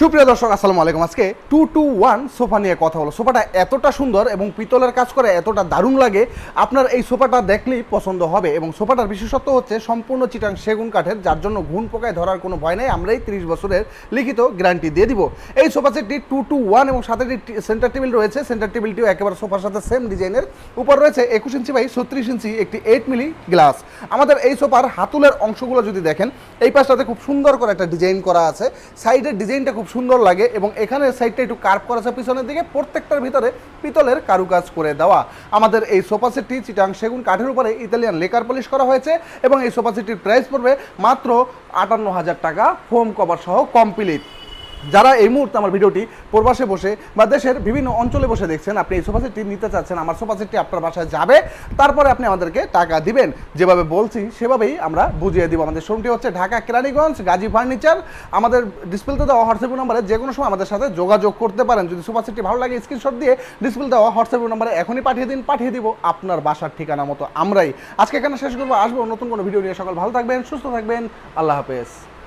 সুপ্রিয় দর্শক, আসসালামু আলাইকুম। আজকে টু টু ওয়ান সোফা নিয়ে কথা হলো। সোফাটা এতটা সুন্দর এবং পিতলের কাজ করে এতটা দারুণ লাগে, আপনার এই সোফাটা দেখলেই পছন্দ হবে। এবং সোফাটার বিশেষত্ব হচ্ছে সম্পূর্ণ চিটাং সেগুন কাঠের, যার জন্য ঘুণ পোকায় ধরার কোনো ভয় নেই। আমরাই তিরিশ বছরের লিখিত গ্যারান্টি দিয়ে দিব। এই সোফা সেটটি টু টু ওয়ান এবং সাথে সেন্টার টেবিল রয়েছে। সেন্টার টেবিলটিও একেবারে সোফার সাথে সেম ডিজাইনের। উপর রয়েছে একুশ ইঞ্চি বাই ছত্রিশ ইঞ্চি একটি এইট মিলি গ্লাস আমাদের এই সোফার হাতুলের অংশগুলো যদি দেখেন, এই পাশটাতে খুব সুন্দর করে একটা ডিজাইন করা আছে। সাইডের ডিজাইনটা খুব সুন্দর লাগে এবং এখানে সাইডটা একটু কার্ভ করা আছে পিছনের দিকে, প্রত্যেকটার ভিতরে পিতলের কারুকাজ করে দেওয়া। আমাদের এই সোফা সেটটি চিটাং সেগুন কাঠের উপরে ইতালিয়ান লেকার পলিশ করা হয়েছে এবং এই সোফা সেটটির প্রাইস পড়বে মাত্র আটান্ন হাজার টাকা ফোম কভার সহ কমপ্লিট যারা এই মুহূর্তে আমার ভিডিওটি প্রবাসে বসে বা দেশের বিভিন্ন অঞ্চলে বসে দেখছেন, আপনি এই সোফা সেটটি নিতে চাচ্ছেন, আমার সোফা সেটটি আপনার বাসায় যাবে। তারপরে আপনি আমাদেরকে টাকা দিবেন। যেভাবে বলছি, সেভাবেই আমরা বুঝিয়ে দিব। আমাদের শোরুমটি হচ্ছে ঢাকা কেরানীগঞ্জ, গাজী ফার্নিচার। আমাদের ডিসপ্লেতে দেওয়া হোয়াটসঅ্যাপ নাম্বারে যে কোনো সময় আমাদের সাথে যোগাযোগ করতে পারেন। যদি সোফা সেটটি ভালো লাগে স্ক্রিনশট দিয়ে ডিসপ্লে দেওয়া হোয়াটসঅ্যাপ নাম্বারে এখনই পাঠিয়ে দিন, পাঠিয়ে দিব আপনার বাসার ঠিকানা মতো আমরাই। আজকে এখানে শেষ করব। আসব নতুন কোনো ভিডিও নিয়ে। সকাল ভালো থাকবেন, সুস্থ থাকবেন। আল্লাহ হাফেজ।